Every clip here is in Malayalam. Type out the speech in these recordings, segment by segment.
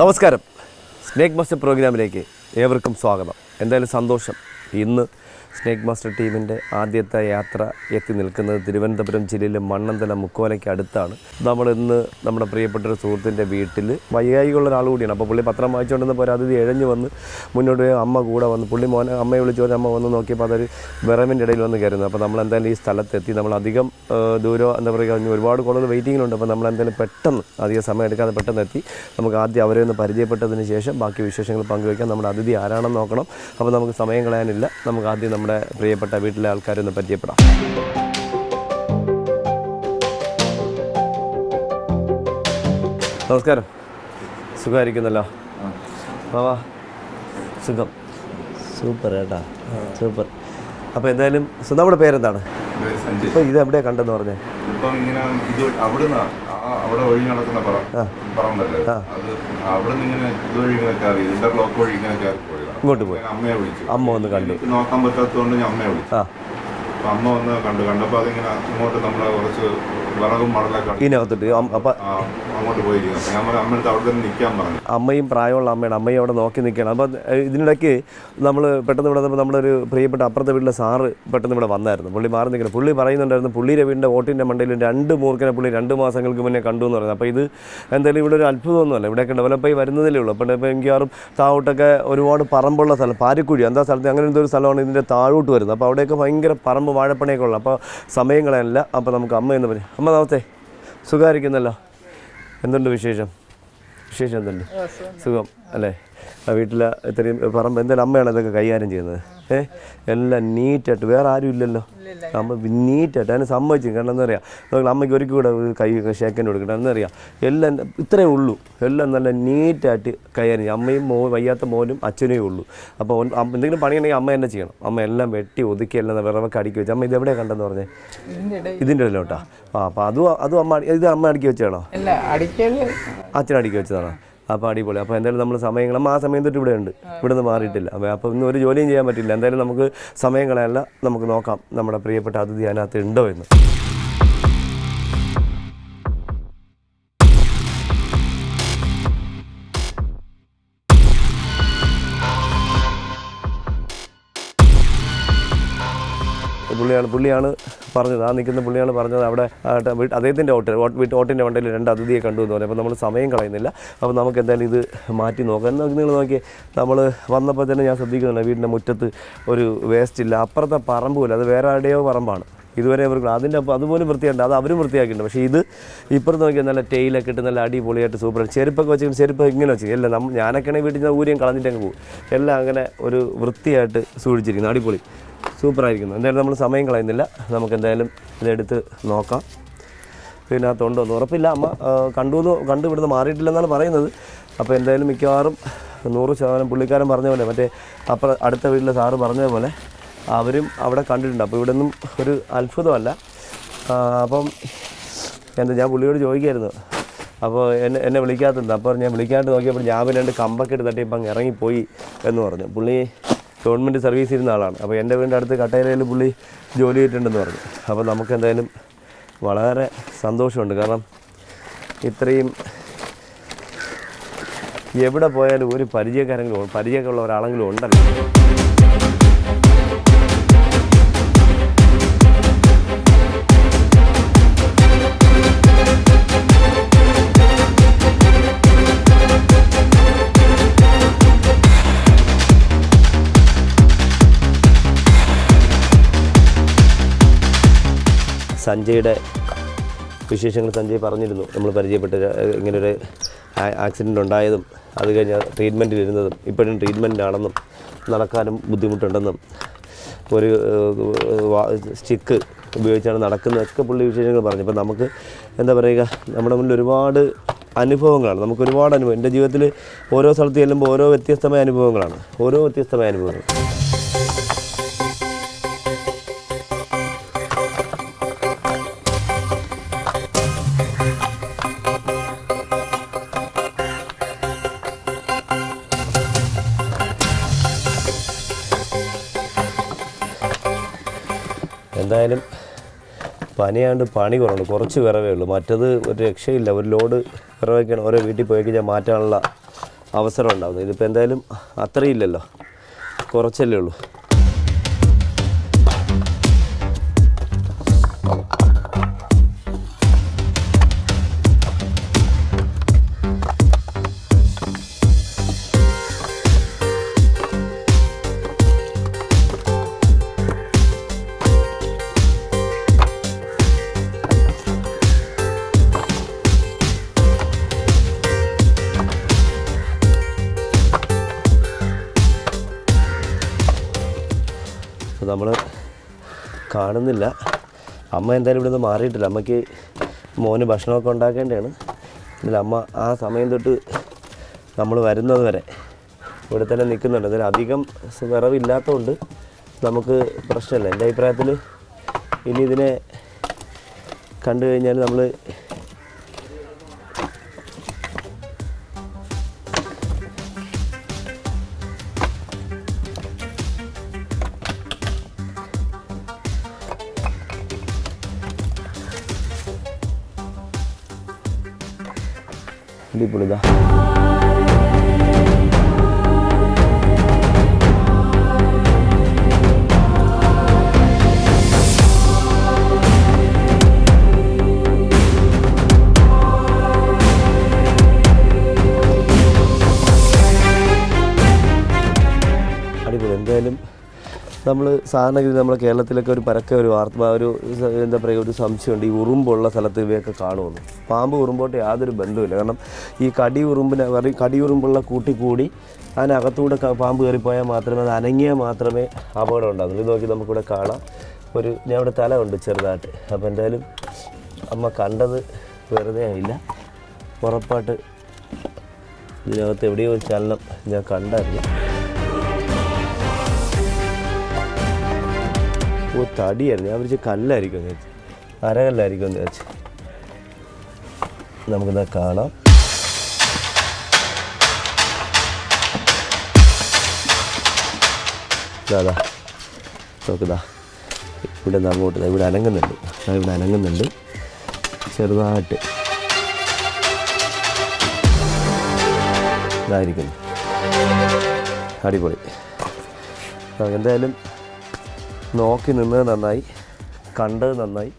നമസ്കാരം. സ്നേക് മസ്റ്റർ പ്രോഗ്രാമിലേക്ക് ഏവർക്കും സ്വാഗതം. എന്തായാലും സന്തോഷം. ഇന്ന് സ്നേക്ക് മാസ്റ്റർ ടീമിന്റെ ആദ്യത്തെ യാത്ര എത്തി നിൽക്കുന്നത് തിരുവനന്തപുരം ജില്ലയിലെ മണ്ണന്തല മുക്കോലയ്ക്ക് അടുത്താണ്. നമ്മൾ ഇന്ന് നമ്മുടെ പ്രിയപ്പെട്ട ഒരു സുഹൃത്തിന്റെ വീട്ടിൽ വൈകായികമുള്ള ഒരാൾ കൂടിയാണ്. അപ്പോൾ പുള്ളി പത്രം വായിച്ചുകൊണ്ടിരുന്നപ്പോൾ ഒരു അതിഥി എഴഞ്ഞു വന്ന് മുന്നോട്ട് അമ്മ കൂടെ വന്ന് പുള്ളി മോനെ അമ്മയെ വിളിച്ച് അമ്മ വന്ന് നോക്കിയപ്പോൾ അതൊരു വിറവിന്റെ ഇടയിൽ വന്ന് കയറുന്നു. അപ്പോൾ നമ്മൾ എന്തായാലും ഈ സ്ഥലത്തെത്തി. നമ്മൾ അധികം ദൂരം എന്താ പറയുക ഒരുപാട് കോളുകൾ വെയിറ്റിങ്ങിലുണ്ട്. അപ്പോൾ നമ്മൾ എന്തായാലും പെട്ടെന്ന് അധികം സമയം എടുക്കാതെ പെട്ടെന്ന് എത്തി. നമുക്ക് ആദ്യം അവരെ ഒന്ന് പരിചയപ്പെട്ടതിന് ശേഷം ബാക്കി വിശേഷങ്ങൾ പങ്കുവയ്ക്കാം. നമ്മുടെ അതിഥി ആരാണെന്ന് നോക്കണം. അപ്പോൾ നമുക്ക് സമയം കളയാനില്ല. നമുക്ക് ആദ്യം നമ്മുടെ പ്രിയപ്പെട്ട വീട്ടിലെ ആൾക്കാരൊന്ന് പരിചയപ്പെടാം. നമസ്കാരം. സുഖമായിരിക്കുന്നല്ലോ? വാ സുഖം. സൂപ്പർ കേട്ടാ സൂപ്പർ. അപ്പോൾ എന്തായാലും സുഖം നമ്മുടെ പേരെന്താണ്? ഇപ്പോൾ ഇത് എവിടെയാ കണ്ടെന്ന് പറഞ്ഞേ? ഇപ്പം ഇങ്ങനെ ഇത് അവിടുന്ന് ആ അവിടെ വഴി നടക്കുന്ന പറ പറമ്പല്ലേ? അത് അവിടുന്ന് ഇങ്ങനെ ഇതുവഴി ഇങ്ങനെ കയറി ഇന്റർലോക്ക് വഴി ഇങ്ങനെ കയറി ഇങ്ങോട്ട് പോയി. അമ്മയെ വിളിച്ചു. അമ്മ വന്ന് കണ്ടു. എനിക്ക് നോക്കാൻ പറ്റാത്തതുകൊണ്ട് ഞാൻ അമ്മയെ വിളിച്ചു. ആ. അപ്പൊ അമ്മ വന്ന് കണ്ടു. കണ്ടപ്പോൾ അതിങ്ങനെ ഇങ്ങോട്ട് നമ്മളെ കുറച്ച് വിറകും മടലൊക്കെ ഉണ്ട്. ഇതിനകത്തോട്ട് അപ്പം അങ്ങോട്ട് ഞാൻ പറഞ്ഞു അവിടെ തന്നെ നിൽക്കാൻ പറഞ്ഞു. അമ്മയും പ്രായമുള്ള അമ്മയാണ്. അമ്മയും അവിടെ നോക്കി നിൽക്കുകയാണ്. അപ്പം ഇതിനിടയ്ക്ക് നമ്മൾ പെട്ടെന്ന് ഇവിടെ നമ്മളൊരു നമ്മുടെ ഒരു പ്രിയപ്പെട്ട അപ്പുറത്തെ വീട്ടിലെ സാറ് പെട്ടെന്ന് ഇവിടെ വന്നായിരുന്നു. പുള്ളി മാറി നിൽക്കണം പുള്ളി പറയുന്നുണ്ടായിരുന്നു പുള്ളിയുടെ വീടിന്റെ ഓട്ടിന്റെ മണ്ടയിൽ രണ്ട് മൂർക്കനെ പുള്ളി രണ്ട് മാസങ്ങൾക്ക് മുന്നേ കണ്ടു എന്ന് പറയുന്നത് അപ്പോൾ ഇത് എന്തായാലും ഇവിടെ ഒരു അത്ഭുതമൊന്നുമല്ല. ഇവിടെയൊക്കെ ഡെവലപ്പായി വരുന്നതേ ഉള്ളൂ. അപ്പോൾ ഇപ്പോൾ മിക്കവാറും താഴോട്ടൊക്കെ ഒരുപാട് പറമ്പുള്ള സ്ഥലം. പാരിക്കുഴി എന്താ സ്ഥലത്ത്? അങ്ങനെ എന്തൊരു സ്ഥലമാണ് ഇതിന്റെ താഴോട്ട് വരുന്നത്. അപ്പോൾ അവിടെയൊക്കെ ഭയങ്കര പറമ്പ് വാഴപ്പണിയൊക്കെ ഉള്ളത് അപ്പോൾ സമയങ്ങളല്ല കളയാനില്ല അപ്പോൾ നമുക്ക് അമ്മ എന്ന് പറയും അമ്മ നമസ്തേ സുഖമായിരിക്കുന്നല്ലോ? എന്തുണ്ട് വിശേഷം? വിശേഷം എന്തുണ്ട്? സുഖം അല്ലേ? ആ വീട്ടിലെ ഇത്രയും പറമ്പ് എന്തായാലും അമ്മയാണ് ഇതൊക്കെ കൈകാര്യം ചെയ്യുന്നത്. ഏഹ് എല്ലാം നീറ്റായിട്ട് വേറെ ആരും ഇല്ലല്ലോ. അമ്മ നീറ്റായിട്ട് അതിന് സമ്മതിച്ചു. കാരണം എന്താ പറയുക അമ്മയ്ക്ക് ഒരിക്കൽ കൂടെ കൈ ഷേക്കന്റെ കൊടുക്കണം എന്താ പറയുക എല്ലാം ഇത്രയേ ഉള്ളൂ. എല്ലാം നല്ല നീറ്റായിട്ട് കൈകാര്യം ചെയ്യും. അമ്മയും മോ വയ്യാത്ത മോനും അച്ഛനേ ഉള്ളൂ. അപ്പോൾ എന്തെങ്കിലും പണിയുണ്ടെങ്കിൽ അമ്മ തന്നെ ചെയ്യണം. അമ്മ എല്ലാം വെട്ടി ഒതുക്കി എല്ലാം വിറവൊക്കെ അടുക്കി വെച്ച്. അമ്മ ഇത് എവിടെയാണ് കണ്ടെന്ന് പറഞ്ഞേ? ഇതിന്റെ ഇടയിലോട്ടാ. ആ അപ്പോൾ അതും അതും അമ്മ ഇത് അമ്മ അടുക്കി വെച്ചാണോ അച്ഛൻ അടുക്കി വെച്ചതാണോ? അപ്പോൾ അടിപൊളി. അപ്പോൾ എന്തായാലും നമ്മൾ സമയങ്ങൾ ആ സമയം തൊട്ട് ഇവിടെ ഉണ്ട്. ഇവിടെ നിന്ന് മാറിയിട്ടില്ല അപ്പോൾ ഇന്ന് ഒരു ജോലിയും ചെയ്യാൻ പറ്റില്ല. എന്തായാലും നമുക്ക് സമയം കളയല്ല നമുക്ക് നോക്കാം. നമ്മുടെ പ്രിയപ്പെട്ട അതിഥി അതിനകത്ത് ഉണ്ടോ എന്ന്. പുള്ളിയാണ് പുള്ളിയാണ് പറഞ്ഞത്. ആ നിൽക്കുന്ന പുള്ളിയാണ് പറഞ്ഞത് അവിടെ അദ്ദേഹത്തിന്റെ ഓട്ടോ വീട്ട് ഓട്ടിന്റെ വണ്ടിയിൽ രണ്ട് അതിഥിയെ കണ്ടു എന്ന് പറഞ്ഞു അപ്പോൾ നമ്മൾ സമയം കളയുന്നില്ല. അപ്പോൾ നമുക്ക് എന്തായാലും ഇത് മാറ്റി നോക്കാം. എന്നാൽ നിങ്ങൾ നോക്കി നമ്മൾ വന്നപ്പോൾ തന്നെ ഞാൻ ശ്രദ്ധിക്കുന്നുണ്ട്. വീടിന്റെ മുറ്റത്ത് ഒരു വേസ്റ്റ് ഇല്ല. അപ്പുറത്തെ പറമ്പ് പോലും അത് വേറെ ആരുടെയോ പറമ്പാണ്. ഇതുവരെ അവർക്ക് അതിന്റെ അതുപോലും വൃത്തിയുണ്ട്. അത് അവരും വൃത്തിയാക്കിയിട്ടുണ്ട്. പക്ഷേ ഇത് ഇപ്പുറത്ത് നോക്കിയാൽ നല്ല ടൈലൊക്കെ ഇട്ട് നല്ല അടിപൊളിയായിട്ട് സൂപ്പർ ചെരുപ്പൊക്കെ വെച്ചിട്ട് ചെരുപ്പ് ഇങ്ങനെ വെച്ചു. എല്ലാം നമ്മൾ ഞാനൊക്കെയാണെങ്കിൽ വീട്ടിൽ നിന്ന് ഊരിയും കളഞ്ഞിട്ടങ്ങ് പോകും. എല്ലാം അങ്ങനെ ഒരു വൃത്തിയായിട്ട് സൂക്ഷിച്ചിരിക്കുന്നു. അടിപൊളി. സൂപ്പറായിരിക്കുന്നു. എന്തായാലും നമ്മൾ സമയം കളയുന്നില്ല. നമുക്ക് എന്തായാലും ഇതെടുത്ത് നോക്കാം. പിന്നെ തൊണ്ടോ ഉറപ്പില്ല. അമ്മ കണ്ടു കണ്ടു ഇവിടുന്ന് മാറിയിട്ടില്ലെന്നാണ് പറയുന്നത്. അപ്പോൾ എന്തായാലും മിക്കവാറും നൂറ് ശതമാനം പുള്ളിക്കാരൻ പറഞ്ഞ പോലെ മറ്റേ അപ്പുറം അടുത്ത വീട്ടിലെ സാറ് പറഞ്ഞതുപോലെ അവരും അവിടെ കണ്ടിട്ടുണ്ട്. അപ്പോൾ ഇവിടെ ഒന്നും ഒരു അത്ഭുതമല്ല. അപ്പം എന്താ ഞാൻ പുള്ളിയോട് ചോദിക്കായിരുന്നു. അപ്പോൾ എന്നെ എന്നെ വിളിക്കാത്തത് അപ്പോൾ ഞാൻ വിളിക്കാണ്ട് നോക്കിയപ്പോൾ ഞാൻ പിന്നെ രണ്ട് കമ്പൊക്കെ എടുത്തിട്ട് ഇപ്പം ഇറങ്ങിപ്പോയി എന്ന് പറഞ്ഞു. പുള്ളി ഗവൺമെന്റ് സർവീസ് ഇരുന്ന ആളാണ്. അപ്പോൾ എന്റെ വീടിന്റെ അടുത്ത് കട്ടയിലയിൽ പുള്ളി ജോലി ചെയ്തിട്ടുണ്ടെന്ന് പറഞ്ഞു. അപ്പോൾ നമുക്ക് എന്തായാലും വളരെ സന്തോഷമുണ്ട്. കാരണം ഇത്രയും എവിടെ പോയാലും ഒരു പരിചയക്കാരെങ്കിലും പരിചയമൊക്കെ ഉള്ള ഒരാളെങ്കിലും ഉണ്ടല്ലോ. സഞ്ജയുടെ വിശേഷങ്ങൾ സഞ്ജയ് പറഞ്ഞിരുന്നു. നമ്മൾ പരിചയപ്പെട്ട ഇങ്ങനൊരു ആക്സിഡന്റ് ഉണ്ടായതും അത് കഴിഞ്ഞ് ട്രീറ്റ്മെന്റിൽ ഇരുന്നതും ഇപ്പോഴും ട്രീറ്റ്മെന്റിലാണെന്നും നടക്കാനും ബുദ്ധിമുട്ടുണ്ടെന്നും ഒരു സ്റ്റിക്ക് ഉപയോഗിച്ചാണ് നടക്കുന്നതൊക്കെ പുള്ളി വിശേഷങ്ങൾ പറഞ്ഞു. അപ്പോൾ നമുക്ക് എന്താ പറയുക നമ്മുടെ മുന്നിൽ ഒരുപാട് അനുഭവങ്ങളാണ്. നമുക്ക് ഒരുപാട് അനുഭവം. എന്റെ ജീവിതത്തിൽ ഓരോ സ്ഥലത്ത് ചെല്ലുമ്പോൾ ഓരോ വ്യത്യസ്തമായ അനുഭവങ്ങളാണ്. ഓരോ വ്യത്യസ്തമായ അനുഭവങ്ങൾ. എന്തായാലും പനിയാണ്ട് പണി കുറവുണ്ട്. കുറച്ച് വിറവേ ഉള്ളൂ. മറ്റത് ഒരു രക്ഷയില്ല. ഒരു ലോഡ് വിറവൊക്കെയാണ് ഓരോ വീട്ടിൽ പോയി കഴിഞ്ഞാൽ മാറ്റാനുള്ള അവസരം ഉണ്ടാകുന്നത് ഇതിപ്പോൾ എന്തായാലും അത്രയില്ലല്ലോ കുറച്ചല്ലേ ഉള്ളൂ. നമ്മൾ കാണുന്നില്ല. അമ്മ എന്തായാലും ഇവിടെ നിന്ന് മാറിയിട്ടില്ല. അമ്മയ്ക്ക് മോന് ഭക്ഷണമൊക്കെ ഉണ്ടാക്കേണ്ടതാണ്. എന്നാലും അമ്മ ആ സമയം തൊട്ട് നമ്മൾ വരുന്നത് വരെ ഇവിടെ തന്നെ നിൽക്കുന്നുണ്ട്. അതിൽ അധികം വിറവില്ലാത്തതുകൊണ്ട് നമുക്ക് പ്രശ്നമില്ല. എന്റെ അഭിപ്രായത്തിൽ ഇനി ഇതിനെ കണ്ടു കഴിഞ്ഞാൽ നമ്മൾ അടിപൊളിതാ നമ്മൾ സാധാരണഗതി നമ്മുടെ കേരളത്തിലൊക്കെ ഒരു പരക്കെ ഒരു വാർത്ത ഒരു എന്താ പറയുക ഒരു സംശയമുണ്ട്. ഈ ഉറുമ്പുള്ള സ്ഥലത്ത് ഇവയൊക്കെ കാണുമെന്ന്. പാമ്പ് ഉറുമ്പോട്ട് യാതൊരു ബന്ധവുമില്ല. കാരണം ഈ കടി ഉറുമ്പിനെ കടി ഉറുമ്പുള്ള കൂട്ടി കൂടി അതിനകത്തൂടെ പാമ്പ് കയറിപ്പോയാൽ മാത്രമേ അത് അനങ്ങിയാൽ മാത്രമേ അപകടം ഉണ്ടാകുന്നു ഇത് നോക്കി നമുക്കിവിടെ കാണാം. ഒരു ഞാൻ ഇവിടെ തല ഉണ്ട് ചെറുതായിട്ട്. അപ്പോൾ എന്തായാലും അമ്മ കണ്ടത് വെറുതെ ആയില്ല. ഉറപ്പായിട്ട് ഇതിനകത്ത് എവിടെയോ ഒരു ചലനം ഞാൻ കണ്ടായിരുന്നു. ഓ തടിയായിരുന്നു. ഞാൻ വിളിച്ച കല്ലായിരിക്കും എന്ന് വെച്ച് അരകല്ലായിരിക്കും എന്ന് വെച്ച് നമുക്കിന്ന് കാണാം. ഇതാ നോക്കുതാ. ഇവിടെ നിന്ന് അങ്ങോട്ട് ഇവിടെ അനങ്ങുന്നുണ്ട്. ഞാൻ ഇവിടെ അനങ്ങുന്നുണ്ട്. ചെറുതായിട്ട്. ഇതായിരിക്കുന്നു. അടിപൊളി. എന്തായാലും നോക്കി നിന്നത് നന്നായി കണ്ടത് നന്നായി.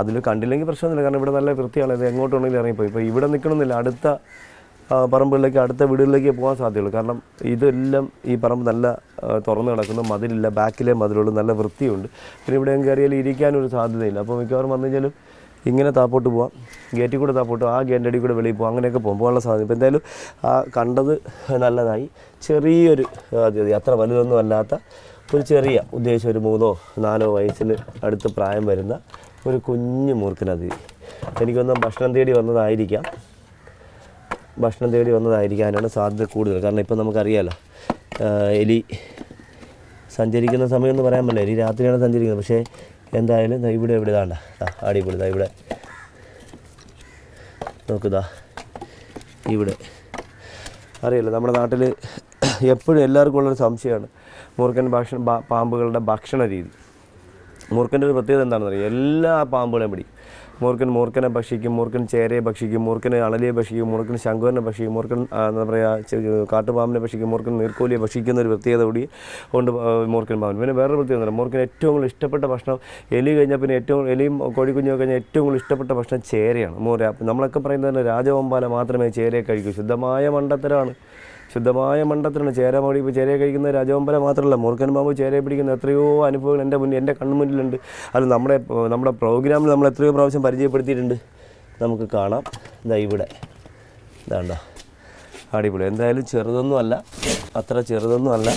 അതിൽ കണ്ടില്ലെങ്കിൽ പ്രശ്നമൊന്നുമില്ല കാരണം ഇവിടെ നല്ല വൃത്തിയാണ് ഇത് എങ്ങോട്ട് ഇറങ്ങിപ്പോയി. ഇപ്പോൾ ഇവിടെ നിൽക്കണമെന്നില്ല. അടുത്ത പറമ്പുകളിലേക്ക് അടുത്ത വീടുകളിലേക്ക് പോകാൻ സാധ്യതയുള്ളൂ. കാരണം ഇതെല്ലാം ഈ പറമ്പ് നല്ല തുറന്നു കിടക്കുന്നു. മതിലില്ല ബാക്കിലെ മതിലുള്ളൂ. നല്ല വൃത്തിയുണ്ട്. പിന്നെ ഇവിടെ കയറിയാൽ ഇരിക്കാനൊരു സാധ്യതയില്ല. അപ്പോൾ മിക്കവാറും വന്നു കഴിഞ്ഞാലും ഇങ്ങനെ താപ്പോട്ട് പോവാം. ഗേറ്റിൽ കൂടെ താപ്പോട്ട് ആ ഗേറ്റിന്റെ അടി കൂടെ വെളിയിൽ പോകാം അങ്ങനെയൊക്കെ പോകും. പോകാനുള്ള സാധ്യത. ഇപ്പോൾ എന്തായാലും ആ കണ്ടത് നല്ലതായി. ചെറിയൊരു അത്ര വലുതൊന്നും അല്ലാത്ത ഒരു ചെറിയ ഉദ്ദേശം ഒരു മൂന്നോ നാലോ വയസ്സിന് അടുത്ത് പ്രായം വരുന്ന ഒരു കുഞ്ഞു മൂർഖനതിഥി എനിക്കൊന്നും ഭക്ഷണം തേടി വന്നതായിരിക്കാം. ഭക്ഷണം തേടി വന്നതായിരിക്കാനാണ് സാധ്യത കൂടുതൽ. കാരണം ഇപ്പം നമുക്കറിയാലോ എലി സഞ്ചരിക്കുന്ന സമയം എന്ന് പറയാൻ പറ്റില്ല. എലി രാത്രിയാണ് സഞ്ചരിക്കുന്നത്. പക്ഷേ എന്തായാലും ഇവിടെ ഇവിടെ ഇതാണ്ട. അടിപൊളി. ദാ ഇവിടെ. നോക്കുതാ ഇവിടെ. അറിയില്ല നമ്മുടെ നാട്ടിൽ എപ്പോഴും എല്ലാവർക്കും ഉള്ളൊരു സംശയമാണ്. മൂർഖൻ ഭക്ഷണ പാമ്പുകളുടെ ഭക്ഷണ രീതി. മൂർഖന്റെ ഒരു പ്രത്യേകത എന്താണെന്ന് അറിയാം? എല്ലാ പാമ്പുകളെയും പിടിക്കും മൂർഖൻ മൂർഖനെ ഭക്ഷിക്കും മൂർഖൻ ചേരയെ ഭക്ഷിക്കും മൂർഖന് അളലിയെ ഭക്ഷിക്കും മൂർഖൻ ശങ്കുവിനെ ഭക്ഷിക്കും മൂർഖൻ എന്താ പറയുക കാട്ടുപാമ്പിനെ ഭക്ഷിക്കും മൂർഖൻ നീർക്കോലിയെ ഭക്ഷിക്കുന്ന ഒരു പ്രത്യേകത കൂടി ഉണ്ട് ആ, മൂർഖൻ പാമ്പ്. പിന്നെ വേറൊരു പ്രത്യേകത മൂർഖൻ ഏറ്റവും കൂടുതൽ ഇഷ്ടപ്പെട്ട ഭക്ഷണം എലി കഴിഞ്ഞാൽ പിന്നെ ഏറ്റവും എലിയും കോഴിക്കുഞ്ഞും കഴിഞ്ഞാൽ ഏറ്റവും കൂടുതൽ ഇഷ്ടപ്പെട്ട ഭക്ഷണം ചേരയാണ്. മൂര നമ്മളൊക്കെ പറയുന്നത് തന്നെ രാജവമ്പാല മാത്രമേ ചേരയെ കഴിക്കൂ. ശുദ്ധമായ മണ്ടത്തരമാണ്. ശുദ്ധമായ മണ്ടത്തിലാണ് ചേര മടി ഇപ്പോൾ ചേരയെ കഴിക്കുന്ന രാജവമ്പല മാത്രമല്ല മൂർഖൻ ബാബു ചേരയെ പിടിക്കുന്ന എത്രയോ അനുഭവങ്ങൾ എന്റെ മുന്നിൽ എന്റെ കണ്ണുമുന്നിലുണ്ട് അത് നമ്മുടെ നമ്മുടെ പ്രോഗ്രാമിൽ നമ്മൾ എത്രയോ പ്രാവശ്യം പരിചയപ്പെടുത്തിയിട്ടുണ്ട്. നമുക്ക് കാണാം. ഇതാ ഇവിടെ. ഇതാണ്ടോ. അടിപൊളി. എന്തായാലും ചെറുതൊന്നും അല്ല. അത്ര ചെറുതൊന്നും അല്ല.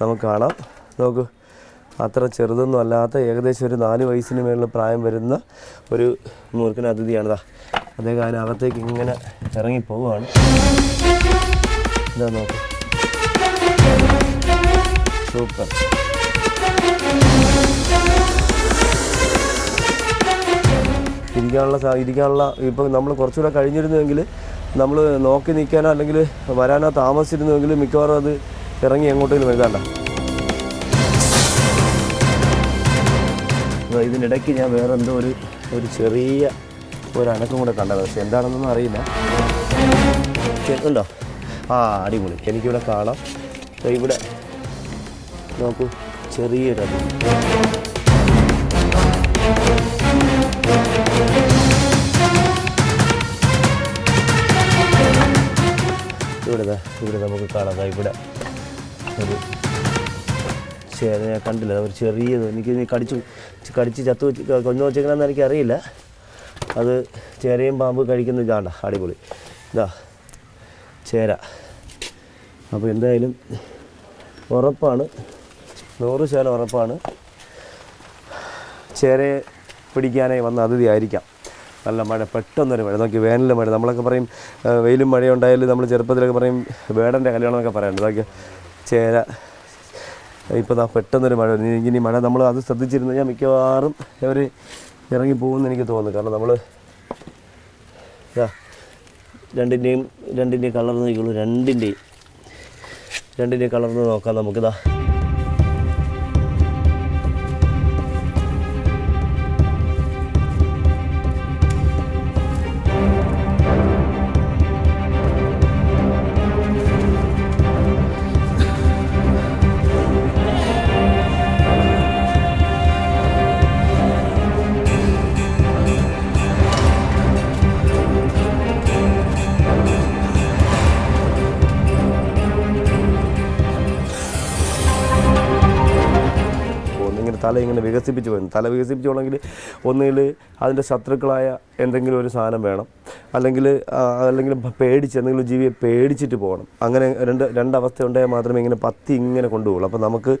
നമുക്ക് കാണാം. നോക്കൂ. അത്ര ചെറുതൊന്നും അല്ലാത്ത ഏകദേശം ഒരു നാല് വയസ്സിന് മേളിൽ പ്രായം വരുന്ന ഒരു മൂർഖൻ അതിഥിയാണിതാ അദ്ദേഹം അതിനകത്തേക്ക് ഇങ്ങനെ ഇറങ്ങി പോവുകയാണ് ഇതാ നോക്ക്. സൂപ്പർ. ഇരിക്കാനുള്ള ഇരിക്കാനുള്ള ഇപ്പം നമ്മൾ കുറച്ചുകൂടെ കഴിഞ്ഞിരുന്നുവെങ്കിൽ നമ്മൾ നോക്കി നിൽക്കാനോ അല്ലെങ്കിൽ വരാനോ താമസിച്ചിരുന്നുവെങ്കിൽ മിക്കവാറും അത് ഇറങ്ങി എങ്ങോട്ടേലും എഴുതാണ്ട. ഇതിനിടയ്ക്ക് ഞാൻ വേറെ എന്തോ ഒരു ഒരു ചെറിയ ഒരു അനക്കം കൂടെ കണ്ടത്. പക്ഷെ എന്താണെന്നൊന്നും അറിയില്ല. ഉണ്ടോ ആ അടിപൊളി. എനിക്കിവിടെ കാണാം. ഇവിടെ നോക്കൂ ചെറിയൊരു ഇവിടെ ഇവിടെ നമുക്ക് കാണാം. ഇവിടെ ഒരു ഞാൻ കണ്ടില്ല. ഒരു ചെറിയത് എനിക്ക് കടിച്ചു കടിച്ച് ചത്തു കൊഞ്ഞു വെച്ചേക്കണമെന്ന് എനിക്കറിയില്ല. അത് ചേരയും പാമ്പ് കഴിക്കുന്ന ഇതാണ്ട അടിപൊളി. ഇതാ ചേര. അപ്പോൾ എന്തായാലും ഉറപ്പാണ്. നൂറ് ശതമാനം ഉറപ്പാണ്. ചേരയെ പിടിക്കാനായി വന്ന അതിഥി ആയിരിക്കാം. നല്ല മഴ പെട്ടെന്നൊരു മഴ. നോക്കി വേനലിൽ മഴ. നമ്മളൊക്കെ പറയും വെയിലും മഴയും ഉണ്ടായാലും നമ്മൾ ചെറുപ്പത്തിലൊക്കെ പറയും വേടന്റെ കല്യാണം എന്നൊക്കെ പറയാറുണ്ട്. നോക്കി ചേര ഇപ്പോൾ ദാ പെട്ടെന്നൊരു മഴ ഇനി മഴ നമ്മൾ അത് ശ്രദ്ധിച്ചിരുന്നു. കഴിഞ്ഞാൽ മിക്കവാറും അവർ ഇറങ്ങിപ്പോകുമെന്ന് എനിക്ക് തോന്നുന്നു. കാരണം നമ്മൾ ഇതാ രണ്ടിന്റെയും രണ്ടിന്റെയും കളർ നോക്കിയുള്ളൂ രണ്ടിന്റെയും രണ്ടിന്റെയും കളർന്ന് നോക്കാം നമുക്കിതാ. തല ഇങ്ങനെ വികസിപ്പിച്ച് വരുന്നു തല വികസിപ്പിച്ചോളെങ്കിൽ ഒന്നുകിൽ അതിന്റെ ശത്രുക്കളായ എന്തെങ്കിലും ഒരു സാധനം വേണം. അല്ലെങ്കിൽ അല്ലെങ്കിൽ പേടിച്ച് എന്തെങ്കിലും ജീവിയെ പേടിച്ചിട്ട് പോകണം. അങ്ങനെ രണ്ട് രണ്ടവസ്ഥ ഉണ്ടായാൽ മാത്രമേ ഇങ്ങനെ പത്തി ഇങ്ങനെ കൊണ്ടുപോകുള്ളൂ. അപ്പോൾ നമുക്ക്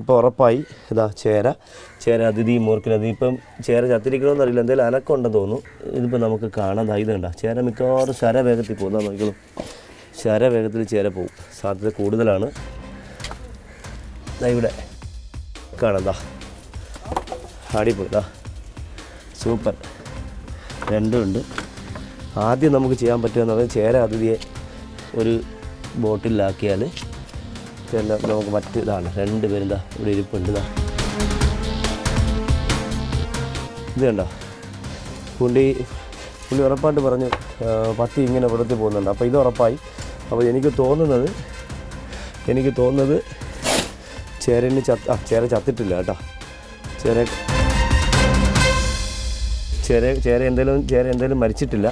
ഇപ്പോൾ ഉറപ്പായി. ഇതാ ചേര. ചേര അതിഥി മൂർക്കിനതി ഇപ്പം ചേര ചത്തിരിക്കണമെന്ന് അറിയില്ല. എന്തെങ്കിലും അനക്കം ഉണ്ടെന്ന് തോന്നുന്നു. ഇതിപ്പോൾ നമുക്ക് കാണാൻ ദാ ഇത് കണ്ട. ചേര മിക്കവാറും ശരവേഗത്തിൽ പോകുന്ന ശര ശരവേഗത്തിൽ ചേര പോകും. സാധ്യത കൂടുതലാണ്. ഇവിടെ. കാണാം എന്താ അടിപൊളി ദാ സൂപ്പർ. രണ്ടും ഉണ്ട് ആദ്യം നമുക്ക് ചെയ്യാൻ പറ്റുമെന്ന് പറഞ്ഞാൽ ചേര അതിഥിയെ ഒരു ബോട്ടിലാക്കിയാൽ ചില നമുക്ക് മറ്റ് ഇതാണ്. രണ്ട് പേരും ഇതാ ഇവിടെ ഇരിപ്പുണ്ട് ഇതാ. ഇത് കണ്ടോ? പുള്ളി പുള്ളി ഉറപ്പായിട്ട് പറഞ്ഞു പത്തി ഇങ്ങനെ വെള്ളത്തിൽ പോകുന്നുണ്ട്. അപ്പോൾ ഇത് ഉറപ്പായി. അപ്പോൾ എനിക്ക് തോന്നുന്നത് എനിക്ക് തോന്നുന്നത് ചേരന് ചത്ത് ആ ചേര ചത്തിട്ടില്ല കേട്ടോ. ചേര ചേര ചേര എന്തേലും ചേര എന്തേലും മരിച്ചിട്ടില്ല.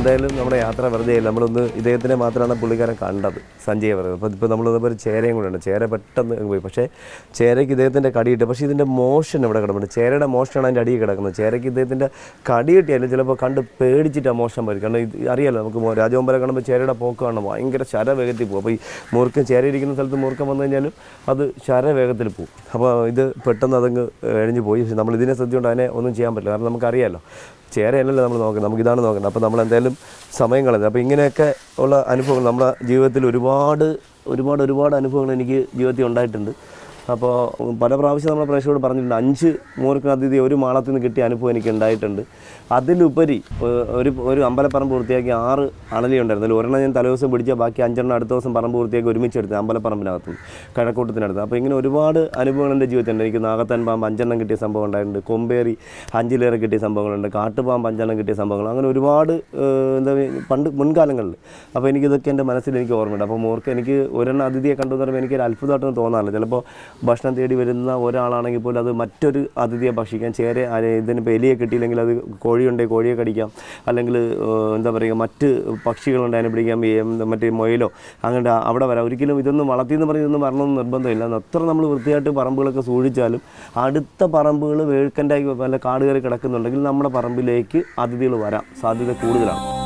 നമ്മളെന്തായാലും നമ്മുടെ യാത്ര വെറുതെ ആയില്ല നമ്മളൊന്ന് ഇദ്ദേഹത്തിനെ മാത്രമാണ് പുള്ളിക്കാരൻ കണ്ടത് സഞ്ജയ് പറയുന്നത് അപ്പോൾ ഇപ്പോൾ നമ്മൾ ഒരു ചേരയും കൂടെ ഉണ്ട്. ചേര പെട്ടെന്ന് പോയി. പക്ഷേ ചേരയ്ക്ക് ഇദ്ദേഹത്തിന്റെ കടിയിട്ട് പക്ഷേ ഇതിന്റെ മോഷൻ ഇവിടെ കിടപ്പുണ്ട്? ചേരയുടെ മോഷനാണ് അതിന്റെ അടിയിൽ കിടക്കുന്നത്. ചേരയ്ക്ക് ഇദ്ദേഹത്തിന്റെ കടി കിട്ടിയാലും ചിലപ്പോൾ കണ്ട് പേടിച്ചിട്ട് ആ മോശം വരും. കാരണം ഇത് അറിയാലോ നമുക്ക് മോ- കാണുമ്പോൾ ചേരയുടെ പോക്ക് കാണുമ്പോൾ ഭയങ്കര ശരവേഗത്തിൽ പോകും. അപ്പോൾ ഈ മുറുക്കം ചേര ഇരിക്കുന്ന സ്ഥലത്ത് മുറുക്കം വന്നു കഴിഞ്ഞാലും അത് ശരവേഗത്തിൽ പോകും. അപ്പോൾ ഇത് പെട്ടെന്ന് അതങ്ങ് എഴിഞ്ഞു പോയി. പക്ഷേ നമ്മൾ ഇതിനെ ശ്രദ്ധിച്ചുകൊണ്ട് അതിനെ ഒന്നും ചെയ്യാൻ പറ്റില്ല. കാരണം നമുക്കറിയാമല്ലോ ചേരയല്ലല്ലോ നമ്മൾ നോക്കുന്നത്. നമുക്കിതാണ് നോക്കുന്നത്. അപ്പോൾ നമ്മൾ എന്തായാലും സമയം കളഞ്ഞത് അപ്പോൾ ഇങ്ങനെയൊക്കെ ഉള്ള അനുഭവങ്ങൾ നമ്മുടെ ജീവിതത്തിൽ ഒരുപാട് ഒരുപാട് ഒരുപാട് അനുഭവങ്ങൾ എനിക്ക് ജീവിതത്തിൽ ഉണ്ടായിട്ടുണ്ട്. അപ്പോൾ പല പ്രാവശ്യം നമ്മൾ പ്രേക്ഷകരോട് പറഞ്ഞിട്ടുണ്ട് അഞ്ച് മൂർക്കാതിഥി ഒരു മാളത്തിൽ നിന്ന് കിട്ടിയ അനുഭവം എനിക്ക് ഉണ്ടായിട്ടുണ്ട്. അതിലുപരി ഒരു ഒരു അമ്പലപ്പറമ്പ് പൂർത്തിയാക്കി ആറ് അണലി ഉണ്ടായിരുന്നു ഒരെണ്ണം ഞാൻ തലേ ദിവസം പിടിച്ച ബാക്കി അഞ്ചെണ്ണം അടുത്ത ദിവസം പറമ്പ് പൂർത്തിയാക്കി ഒരുമിച്ചെടുത്ത് അമ്പലപ്പറമ്പിനകത്ത് കഴക്കൂട്ടത്തിനടുത്ത്. അപ്പോൾ ഇങ്ങനെ ഒരുപാട് അനുഭവങ്ങൾ എന്റെ ജീവിതത്തിൽ എനിക്ക് നാഗത്താൻ പാമ്പ് അഞ്ചെണ്ണം കിട്ടിയ സംഭവം ഉണ്ടായിട്ടുണ്ട്. കൊമ്പേറി അഞ്ചിലേറെ കിട്ടിയ സംഭവങ്ങളുണ്ട്. കാട്ടുപാമ്പ് അഞ്ചെണ്ണം കിട്ടിയ സംഭവങ്ങൾ. അങ്ങനെ ഒരുപാട് എന്താ പണ്ട് മുൻകാലങ്ങളിൽ. അപ്പോൾ എനിക്കിതൊക്കെ എന്റെ മനസ്സിൽ എനിക്ക് ഓർമ്മയുണ്ട്. അപ്പോൾ മോർക്ക് എനിക്ക് ഒരെണ്ണം അതിഥിയെ കണ്ടു എന്ന് പറയുമ്പോൾ എനിക്കൊരു അത്ഭുതമായിട്ടൊന്നും തോന്നാറില്ല. ചിലപ്പോൾ ഭക്ഷണം തേടി വരുന്ന ഒരാളാണെങ്കിൽ പോലും അത് മറ്റൊരു അതിഥിയെ ഭക്ഷിക്കാം. ചേരെ ഇതിനിപ്പോൾ എലിയെ കിട്ടിയില്ലെങ്കിൽ അത് കോഴിയുണ്ടെങ്കിൽ കോഴിയെ കടിക്കാം. അല്ലെങ്കിൽ എന്താ പറയുക മറ്റ് പക്ഷികളുണ്ട് അതിനെ പിടിക്കാം. മറ്റേ മൊയിലോ അങ്ങനെ അവിടെ വരാം. ഒരിക്കലും ഇതൊന്നും വളർത്തി എന്ന് പറഞ്ഞ് ഇതൊന്നും വരണമെന്ന് നിർബന്ധമില്ല. എത്ര നമ്മൾ വൃത്തിയായിട്ട് പറമ്പുകളൊക്കെ സൂക്ഷിച്ചാലും അടുത്ത പറമ്പുകൾ വേഴുക്കന്റെ വല്ല കാട് കയറി കിടക്കുന്നുണ്ടെങ്കിൽ നമ്മുടെ പറമ്പിലേക്ക് അതിഥികൾ വരാം. സാധ്യത കൂടുതലാണ്.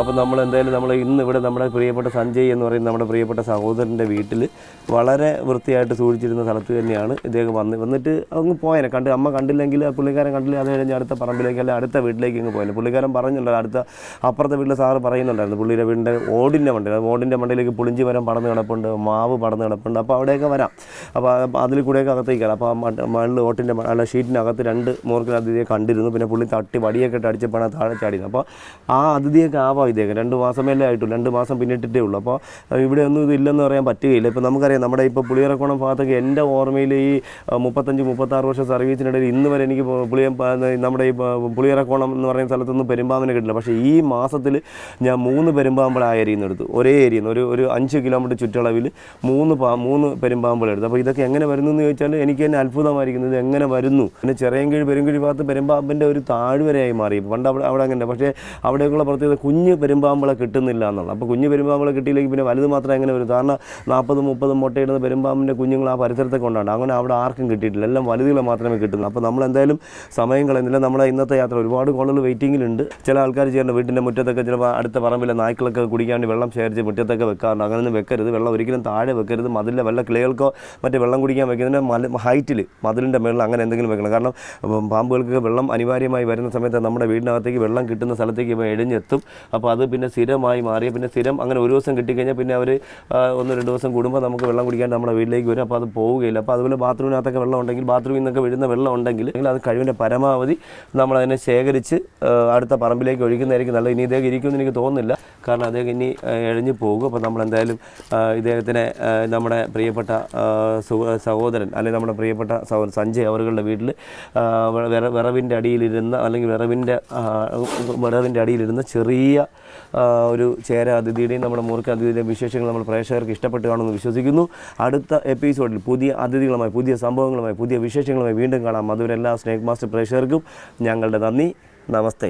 അപ്പോൾ നമ്മൾ എന്തായാലും നമ്മൾ ഇന്ന് ഇവിടെ നമ്മുടെ പ്രിയപ്പെട്ട സഞ്ജയ് എന്ന് പറയുന്ന നമ്മുടെ പ്രിയപ്പെട്ട സഹോദരന്റെ വീട്ടിൽ വളരെ വൃത്തിയായിട്ട് സൂക്ഷിച്ചിരുന്ന സ്ഥലത്ത് തന്നെയാണ് ഇദ്ദേഹം വന്ന് വന്നിട്ട് അങ്ങ് പോയനെ. കണ്ട് അമ്മ കണ്ടില്ലെങ്കിൽ പുള്ളിക്കാരൻ കണ്ടില്ല അത് കഴിഞ്ഞ് അടുത്ത പറമ്പിലേക്ക് അല്ലെങ്കിൽ അടുത്ത വീട്ടിലേക്ക് ഇങ്ങ് പോയത് പുള്ളിക്കാരൻ പറഞ്ഞിട്ടുണ്ടായിരുന്നു അടുത്ത അപ്പുറത്തെ വീട്ടിലെ സാറ് പറയുന്നുണ്ടായിരുന്നു പുള്ളിയുടെ വീടിന്റെ ഓടിന്റെ മണ്ടയിൽ ഓടിന്റെ മണ്ടയിലേക്ക് പുളിഞ്ചി മരം പടന്ന് കിടപ്പുണ്ട് മാവ് പടന്ന് കിടപ്പുണ്ട് അപ്പോൾ അവിടെയൊക്കെ വരാം. അപ്പോൾ അതിൽ കൂടെയൊക്കെ അകത്തേക്ക് അപ്പോൾ മണ്ണിൽ ഓട്ടിന്റെ അല്ല ഷീറ്റിനകത്ത് രണ്ട് മോർക്കിൽ അതിഥിയെ കണ്ടിരുന്നു. പിന്നെ പുള്ളി തട്ടി വടിയൊക്കെ ഇട്ട് അടിച്ചപ്പോഴാണ് താഴെ ചാടിയത്. അപ്പോൾ ആ അതിഥിയൊക്കെ ആവാം ഇദ്ദേഹം രണ്ട് മാസമല്ലേ ആയിട്ടുള്ളൂ രണ്ട് മാസം പിന്നിട്ടിട്ടേ ഉള്ളൂ. അപ്പോൾ ഇവിടെ ഒന്നും ഇതില്ലെന്ന് പറയാൻ പറ്റുകയില്ല. ഇപ്പോൾ നമുക്കറിയാം നമ്മുടെ ഇപ്പോൾ പുളിയറക്കോണം ഭാഗത്തൊക്കെ എന്റെ ഓർമ്മയിൽ ഈ മുപ്പത്തഞ്ച് മുപ്പത്താറ് വർഷം സർവീസിനിടയിൽ ഇന്ന് വരെ എനിക്ക് പുളിയ നമ്മുടെ ഈ പുളിയറക്കോണം എന്ന് പറയുന്ന സ്ഥലത്തൊന്നും പെരുമ്പാമ്പിനെ കിട്ടില്ല. പക്ഷേ ഈ മാസത്തിൽ ഞാൻ മൂന്ന് പെരുമ്പാമ്പിൾ ആ ഏരിയയിൽ എടുത്തു. ഒരേ നിന്ന് ഒരു ഒരു അഞ്ച് കിലോമീറ്റർ ചുറ്റളവിൽ മൂന്ന് പാ മൂന്ന് പെരുമ്പാമ്പിൾ എടുത്തു. അപ്പോൾ ഇതൊക്കെ എങ്ങനെ വരുന്നു എന്ന് ചോദിച്ചാൽ എനിക്ക് തന്നെ അത്ഭുതമായിരിക്കുന്നത് എങ്ങനെ വരുന്നു. പിന്നെ ചെറിയൻകീഴ് പെരുങ്കിഴി ഭാഗത്ത് പെരുമ്പാമ്പിന്റെ ഒരു താഴ്വരയായി മാറി. പണ്ട് അവിടെ അവിടെ അങ്ങനെ പക്ഷേ അവിടെയൊക്കെയുള്ള പ്രത്യേകത കുഞ്ഞ് പെരുമ്പാമ്പളെ കിട്ടുന്നില്ല എന്നുള്ളത്. അപ്പോൾ കുഞ്ഞ് പെരുമ്പാമ്പളെ കിട്ടിയില്ലെങ്കിൽ പിന്നെ വലുത് മാത്രം എങ്ങനെ വരും? കാരണം നാൽപ്പതും മുപ്പതും മുട്ടയിടുന്ന പെരുമ്പാമ്പിന്റെ കുഞ്ഞുങ്ങൾ ആ പരിസരത്തൊക്കെ കൊണ്ടാണ്. അങ്ങനെ അവിടെ ആർക്കും കിട്ടിയിട്ടില്ല. എല്ലാം വലുതുകളെ മാത്രമേ കിട്ടുന്നു അപ്പോൾ നമ്മൾ എന്തായാലും സമയം കളയുന്നില്ല. നമ്മുടെ ഇന്നത്തെ യാത്ര ഒരുപാട് കോളുകൾ വെയിറ്റിങ്ങിലുണ്ട്. ചില ആൾക്കാർ ചെയ്യേണ്ട വീട്ടിന്റെ മുറ്റത്തൊക്കെ ചിലപ്പോൾ അടുത്ത പറമ്പിലെ നായ്ക്കളൊക്കെ കുടിക്കാൻ വേണ്ടി വെള്ളം ശേഖരിച്ച് മുറ്റത്തൊക്കെ വെക്കാറുണ്ട്. അങ്ങനെയൊന്നും വെക്കരുത്. വെള്ളം ഒരിക്കലും താഴെ വെക്കരുത്. മതിലിലെ വല്ല കിളികൾക്കോ മറ്റേ വെള്ളം കുടിക്കാൻ വെക്കുന്നതിന്റെ മല ഹൈറ്റിൽ മതിലിന്റെ മേളിൽ അങ്ങനെ എന്തെങ്കിലും വെക്കണം. കാരണം പാമ്പുകൾക്ക് വെള്ളം അനിവാര്യമായി വരുന്ന സമയത്ത് നമ്മുടെ വീടിനകത്തേക്ക് വെള്ളം കിട്ടുന്ന സ്ഥലത്തേക്ക് ഇപ്പോൾ എഴിഞ്ഞെത്തും. അപ്പോൾ അത് പിന്നെ സ്ഥിരമായി മാറി പിന്നെ സ്ഥിരം അങ്ങനെ ഒരു ദിവസം കിട്ടിക്കഴിഞ്ഞാൽ പിന്നെ അവർ ഒന്ന് രണ്ട് ദിവസം കൂടുമ്പോൾ നമുക്ക് വെള്ളം കുടിക്കാൻ നമ്മുടെ വീട്ടിലേക്ക് വരും. അപ്പോൾ അത് പോവുകയില്ല. അപ്പോൾ അതുപോലെ ബാത്റൂമിനകത്തൊക്കെ വെള്ളം ഉണ്ടെങ്കിൽ ബാത്റൂമിൽ നിന്നൊക്കെ വീഴുന്ന വെള്ളം ഉണ്ടെങ്കിൽ അത് കഴിവിന്റെ പരമാവധി നമ്മളതിനെ ശേഖരിച്ച് അടുത്ത പറമ്പിലേക്ക് ഒഴിക്കുന്നതായിരിക്കും നല്ലത്. ഇനി ഇദ്ദേഹം ഇരിക്കുമെന്ന് എനിക്ക് തോന്നുന്നില്ല. കാരണം അദ്ദേഹം ഇനി എഴിഞ്ഞു പോകും. അപ്പോൾ നമ്മളെന്തായാലും ഇദ്ദേഹത്തിനെ നമ്മുടെ പ്രിയപ്പെട്ട സഹോദരൻ അല്ലെങ്കിൽ നമ്മുടെ പ്രിയപ്പെട്ട സഹോദരൻ സഞ്ജയ് അവരുടെ വീട്ടിൽ വിറവിന്റെ അടിയിലിരുന്ന അല്ലെങ്കിൽ വിറവിന്റെ വിറവിന്റെ അടിയിലിരുന്ന ചെറിയ ഒരു ചേര അതിഥിയുടെയും നമ്മുടെ മൂർഖ അതിഥിയുടെയും വിശേഷങ്ങൾ നമ്മൾ പ്രേക്ഷകർക്ക് ഇഷ്ടപ്പെട്ട് കാണുമെന്ന് വിശ്വസിക്കുന്നു. അടുത്ത എപ്പിസോഡിൽ പുതിയ അതിഥികളുമായി പുതിയ സംഭവങ്ങളുമായി പുതിയ വിശേഷങ്ങളുമായി വീണ്ടും കാണാം. അതുവരെ എല്ലാ സ്നേക് മാസ്റ്റർ പ്രേക്ഷകർക്കും ഞങ്ങളുടെ നന്ദി. നമസ്തേ.